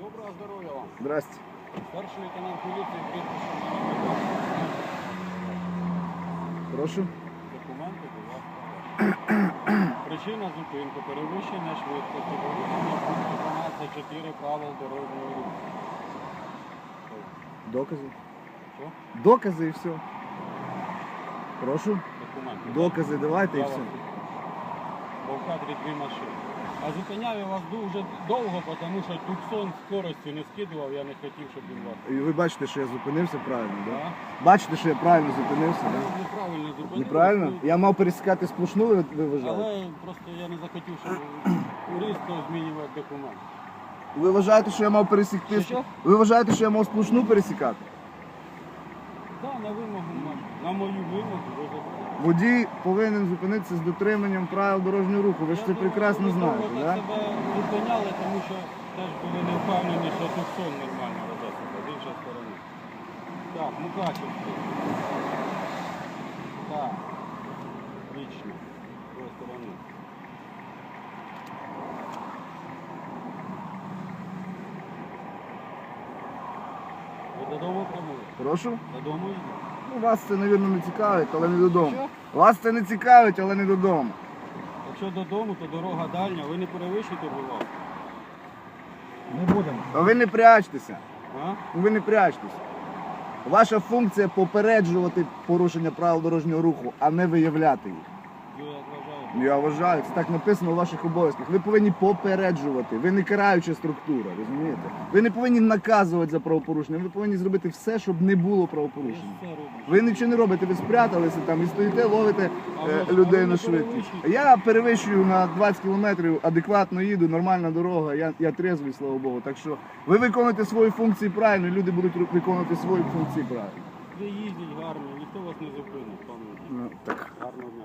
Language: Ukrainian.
Доброго здоров'я вам. Здрасте. Старший лейтенант поліції Кирпішев Прошу. Документи, будь ласка. Причина зупинки, перевищення швидкості, порушення пункту 12.4 правил дорожнього руху. Докази. Що? Докази і все. Прошу. Документи. Докази давайте і все. Кадрі дві машини. А зупиняв я вас дуже довго, тому що туксон скорості не скидував, я не хотів, щоб він вас. І ви бачите, що я зупинився правильно, так? Да? Бачите, що я правильно зупинився, так? Неправильно зупинив. Неправильно? Я мав пересікати сплошну, ви, ви вважаєте? Але просто я не захотів, щоб різко змінювати документ. Ви вважаєте, що я мав пересікти? Що-що? Ви вважаєте, що я мав сплошну пересікати? Так, на вимогу можна. На мою вимогу ви. Водій повинен зупинитися з дотриманням правил дорожнього руху. Ви ж це прекрасно знаєте, так? так себе зупиняли, тому що теж були не впевнені, що тут сон нормально себе з іншої сторони. Так, Мукачівський. Так. Вічно. З тої сторони. Ви додому прямуєте? Прошу. Додому їдете? Ну, вас це, мабуть, не цікавить, але не додому. Що? Вас це не цікавить, але не додому. Якщо додому, то дорога дальня, ви не перевищуєте, будь ласка. Не будемо. А ви не прячтеся. А? Ви не прячтеся. Ваша функція попереджувати порушення правил дорожнього руху, а не виявляти їх. Я вважаю, це так написано у ваших обов'язках. Ви повинні попереджувати. Ви не караюча структура, розумієте? Ви не повинні наказувати за правопорушення. Ви повинні зробити все, щоб не було правопорушення. Ви нічого не робите, ви спряталися там і стоїте, ловите е, людей на швидкість. Я перевищую на 20 кілометрів, адекватно їду, нормальна дорога, я, я трезвий, слава Богу. Так що ви виконуєте свої функції правильно, і люди будуть виконувати свої функції правильно. Ви їздіть гарно, ніхто вас не зупинить, пане. Ну, так. Гарного дня.